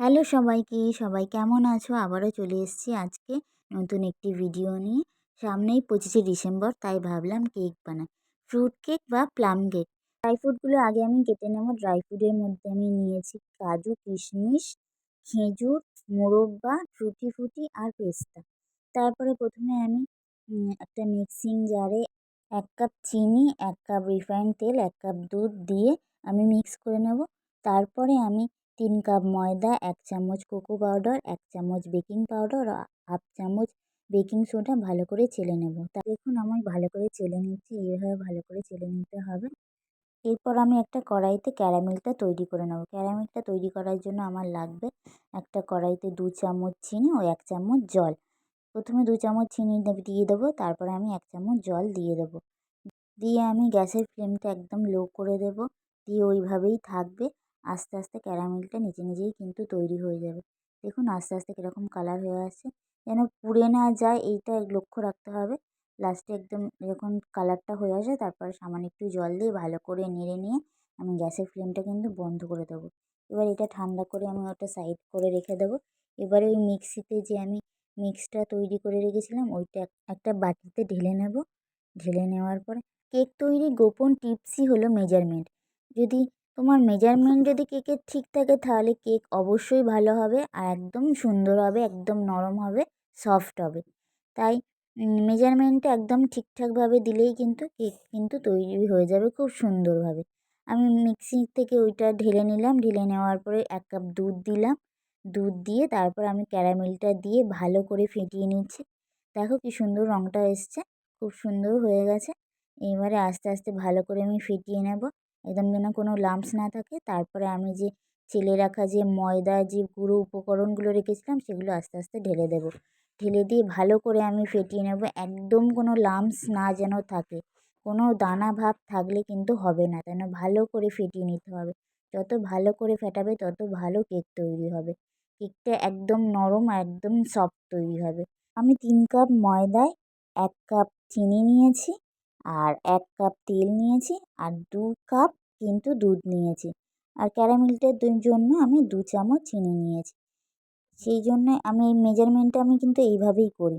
Hello সবাইকে, সবাই কেমন আছো? আবারও চলে এসেছি আজকে নতুন একটি ভিডিও নিয়ে। সামনেই পঁচিশে ডিসেম্বর, তাই ভাবলাম কেক বানাই। ফ্রুট কেক বা প্লাম কেক ড্রাই ফ্রুটগুলো আগে আমি কেটে নেব। ড্রাই ফ্রুটের মধ্যে আমি নিয়েছি কাজু, কিশমিশ, খেজুর মোরব্বা ফ্রুটি ফুটি আর পেস্তা। তারপরে প্রথমে আমি একটা মিক্সিং জারে এক কাপ চিনি, এক কাপ রিফাইন তেল, এক কাপ দুধ দিয়ে আমি মিক্স করে নেব। তারপরে আমি তিন কাপ ময়দা, এক চামচ কোকো পাউডার, এক চামচ বেকিং পাউডার হাফ চামচ বেকিং সোডা ভালো করে চেলে নেব। তা দেখুন, আমি ভালো করে চেলে নিচ্ছি, এইভাবে ভালো করে চেলে নিতে হবে। এরপর আমি একটা কড়াইতে ক্যারামেলটা তৈরি করে নেব। ক্যারামেলটা তৈরি করার জন্য আমার লাগবে একটা কড়াইতে দু চামচ চিনি ও এক চামচ জল। প্রথমে দু চামচ চিনি দিয়ে দেবো, তারপরে আমি এক চামচ জল দিয়ে দেবো। দিয়ে আমি গ্যাসের ফ্লেমটা একদম লো করে দেবো। দিয়ে ওইভাবেই থাকবে। আস্তে আস্তে ক্যারামেলটা নিজে নিজেই কিন্তু তৈরি হয়ে যাবে। দেখুন আস্তে আস্তে কীরকম কালার হয়ে আসছে। যেন পুড়ে না যায় এইটা লক্ষ্য রাখতে হবে। লাস্টে একদম যখন কালারটা হয়ে আসে তারপরে সামান্য একটু জল দিয়ে ভালো করে নেড়ে নিয়ে আমি গ্যাসের ফ্লেমটা কিন্তু বন্ধ করে দেবো। এবার এটা ঠান্ডা করে আমি ওটা সাইড করে রেখে দেবো। এবারে ওই মিক্সিতে যে আমি মিক্সটা তৈরি করে রেখেছিলাম ওইটা একটা বাটিতে ঢেলে নেব। ঢেলে নেওয়ার পরে কেক তৈরির গোপন টিপসই হলো মেজারমেন্ট। যদি তোমার মেজারমেন্ট যদি কেকের ঠিক থাকে, তাহলে কেক অবশ্যই ভালো হবে আর একদম সুন্দর হবে, একদম নরম হবে সফট হবে। তাই মেজারমেন্টটা একদম ঠিকঠাকভাবে দিলেই কিন্তু কেক কিন্তু তৈরি হয়ে যাবে খুব সুন্দরভাবে আমি মিক্সি থেকে ওইটা ঢেলে নিলাম, ঢেলে নেওয়ার পরে এক কাপ দুধ দিলাম। দুধ দিয়ে তারপর আমি ক্যারামেলটা দিয়ে ভালো করে ফেটিয়ে নিচ্ছি। দেখো কী সুন্দর রঙটা এসছে, খুব সুন্দর হয়ে গেছে। এবারে আস্তে আস্তে ভালো করে আমি ফেটিয়ে নেব। একদম যেন কোনো লাম্পস না থাকে। তারপরে আমি যে চেলে রাখা যে ময়দা, যে গুঁড়ো উপকরণগুলো রেখেছিলাম, সেগুলো আস্তে আস্তে ঢেলে দেবো। ঢেলে দিয়ে ভালো করে আমি ফেটিয়ে নেব। একদম কোনো লাম্পস না যেন থাকে। কোনো দানা ভাব থাকলে কিন্তু হবে না। যেন ভালো করে ফেটিয়ে নিতে হবে। যত ভালো করে ফেটাবে, তত ভালো কেক তৈরি হবে। কেকটা একদম নরম একদম সফট তৈরি হবে। আমি তিন কাপ ময়দায় এক কাপ চিনি নিয়েছি। আর এক কাপ তেল নিয়েছি আর দু কাপ কিন্তু দুধ নিয়েছি। আর ক্যারামেলটার জন্য আমি দু চামচ চিনি নিয়েছি। সেই জন্যে আমি এই মেজারমেন্টটা আমি কিন্তু এইভাবেই করি।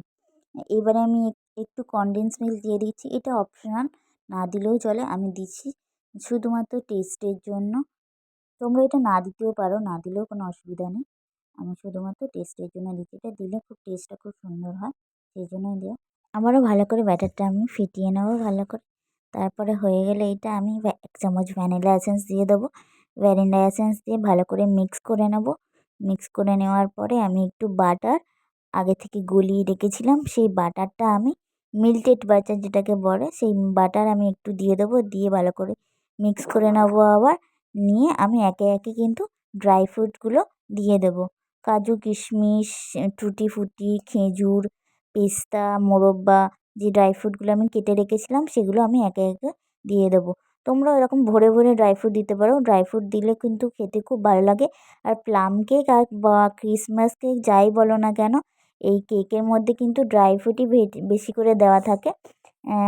এবারে আমি একটু কনডেন্স মিল্ক দিয়ে দিচ্ছি। এটা অপশনাল না দিলেও চলে। আমি দিচ্ছি শুধুমাত্র টেস্টের জন্য। তোমরা এটা না দিতেও পারো, না দিলেও কোনো অসুবিধা নেই। আমি শুধুমাত্র টেস্টের জন্য দিচ্ছি। এটা দিলে খুব টেস্টটা খুব সুন্দর হয়। সেই জন্যই দেওয়া। আবারও ভালো করে ব্যাটারটা আমি ফিটিয়ে নেব ভালো করে। তারপরে হয়ে গেলে এটা আমি এক চামচ ভ্যানিলা এসেন্স দিয়ে দেবো। ভ্যানিলা এসেন্স দিয়ে ভালো করে মিক্স করে নেব। মিক্স করে নেওয়ার পরে আমি একটু বাটার আগে থেকে গলিয়ে রেখেছিলাম, সেই বাটারটা আমি মিল্টেড বাটার যেটাকে বলে, সেই বাটার আমি একটু দিয়ে দেবো, দিয়ে ভালো করে মিক্স করে নেব আবার, নিয়ে আমি একে একে কিন্তু ড্রাই ফ্রুটগুলো দিয়ে দেবো। কাজু, কিশমিশ টুটি ফুটি খেজুর পেস্তা, মোরব্বা, যে ড্রাই ফ্রুটগুলো আমি কেটে রেখেছিলাম, সেগুলো আমি একে একে দিয়ে দেবো। তোমরা এরকম ভরে ভরে ড্রাই ফ্রুট দিতে পারো। ড্রাই ফ্রুট দিলে কিন্তু খেতে খুব ভালো লাগে। আর প্লাম কেক আর বা ক্রিসমাস কেক যাই বলো না কেন, এই কেকের মধ্যে কিন্তু ড্রাই ফ্রুটই বেশি করে দেওয়া থাকে।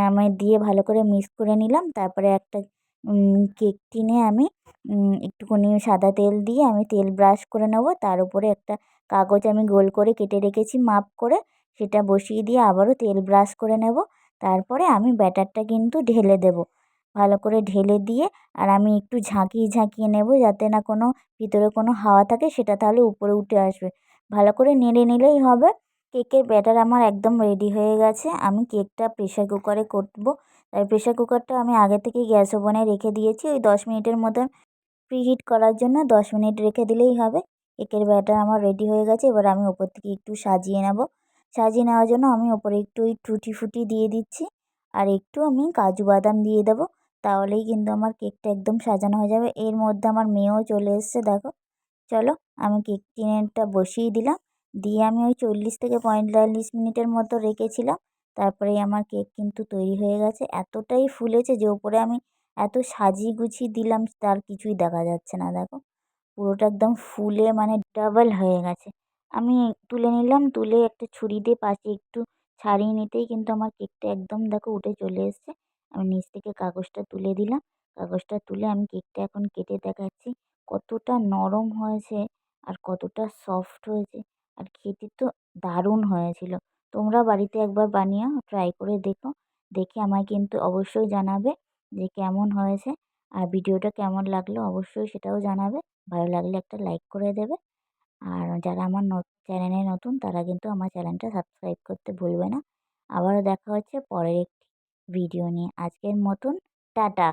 আমি দিয়ে ভালো করে মিক্স করে নিলাম। তারপরে একটা কেক টিনে আমি একটুখানি সাদা তেল দিয়ে আমি তেল ব্রাশ করে নেব। তার উপরে একটা কাগজ আমি গোল করে কেটে রেখেছি মাপ করে। সেটা বসিয়ে দিয়ে আবারও তেল ব্রাশ করে নেব। তারপরে আমি ব্যাটারটা কিন্তু ঢেলে দেবো। ভালো করে ঢেলে দিয়ে আর আমি একটু ঝাঁকিয়ে ঝাঁকিয়ে নেব যাতে না কোনো ভিতরে কোনো হাওয়া থাকে সেটা তাহলে উপরে উঠে আসবে। ভালো করে নেড়ে নিলেই হবে। কেকের ব্যাটার আমার একদম রেডি হয়ে গেছে। আমি কেকটা প্রেশার কুকারে করব। তাই প্রেশার কুকারটা আমি আগে থেকেই গ্যাস ওভেনে রেখে দিয়েছি। ওই দশ মিনিটের মতন প্রিহিট করার জন্য দশ মিনিট রেখে দিলেই হবে। কেকের ব্যাটার আমার রেডি হয়ে গেছে। এবার আমি ওপর থেকে একটু সাজিয়ে নেব। সাজিয়ে নেওয়ার জন্য আমি ওপরে একটু ওই টুটি ফুটি দিয়ে দিচ্ছি। আর একটু আমি কাজু বাদাম দিয়ে দেবো। তাহলেই কিন্তু আমার কেকটা একদম সাজানো হয়ে যাবে। এর মধ্যে আমার মেয়েও চলে এসছে, দেখো। চলো, আমি কেক টিনেরটা বসিয়ে দিলাম। দিয়ে আমি ওই চল্লিশ থেকে পঁয়তাল্লিশ মিনিটের মতো রেখেছিলাম। তারপরেই আমার কেক কিন্তু তৈরি হয়ে গেছে। এতটাই ফুলেছে যে ওপরে আমি এত সাজিয়ে গুছিয়ে দিলাম, তার কিছুই দেখা যাচ্ছে না, দেখো। পুরোটা একদম ফুলে মানে ডাবল হয়ে গেছে। আমি তুলে নিলাম, তুলে একটা ছুরি দিয়ে পাশে একটু ছাড়িয়ে নিতেই কিন্তু আমার কেকটা একদম দেখো উঠে চলে এসছে। আমি নিচ থেকে কাগজটা তুলে দিলাম। কাগজটা তুলে আমি কেকটা এখন কেটে দেখাচ্ছি কতটা নরম হয়েছে আর কতটা সফট হয়েছে। আর খেতে তো দারুণ হয়েছিল। তোমরা বাড়িতে একবার বানিয়ে ট্রাই করে দেখো। দেখে আমায় কিন্তু অবশ্যই জানাবে যে কেমন হয়েছে। আর ভিডিওটা কেমন লাগল অবশ্যই সেটাও জানাবে। ভালো লাগলে একটা লাইক করে দেবে। আর যারা আমার চ্যানেলে নতুন তারা কিন্তু আমার চ্যানেলটা সাবস্ক্রাইব করতে ভুলবে না। আবারও দেখা হচ্ছে পরের একটি ভিডিও নিয়ে। আজকের মতন, টাটা।